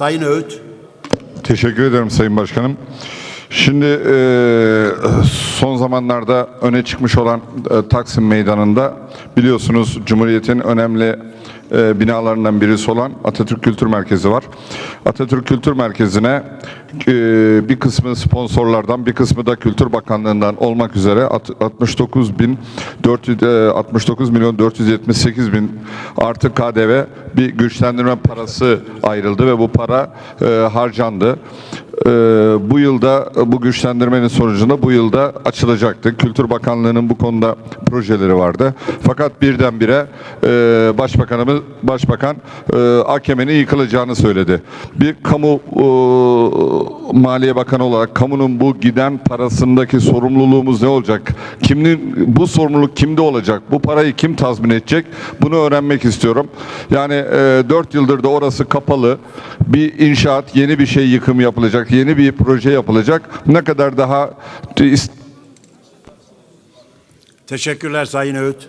Sayın Öğüt. Teşekkür ederim Sayın Başkanım. Şimdi e, son zamanlarda öne çıkmış olan e, Taksim Meydanı'nda biliyorsunuz Cumhuriyet'in önemli e, binalarından birisi olan Atatürk Kültür Merkezi var. Atatürk Kültür Merkezi'ne e, bir kısmı sponsorlardan bir kısmı da Kültür Bakanlığı'ndan olmak üzere at- 69 bin 400, e, 69 milyon 478 bin artı KDV bir güçlendirme parası ayrıldı ve bu para e, harcandı. Ee, bu yılda bu güçlendirmenin sonucunda bu yılda açılacaktı. Kültür Bakanlığı'nın bu konuda projeleri vardı. Fakat birdenbire e, Başbakanımız Başbakan e, AKM'nin yıkılacağını söyledi. Bir kamu e, Maliye Bakanı olarak kamunun bu giden parasındaki sorumluluğumuz ne olacak? Kimin bu sorumluluk kimde olacak? Bu parayı kim tazmin edecek? Bunu öğrenmek istiyorum. Yani e, 4 yıldır da orası kapalı. Bir inşaat, yeni bir şey yıkım yapılacak, yeni bir proje yapılacak. Ne kadar daha Teşekkürler Sayın Öğüt.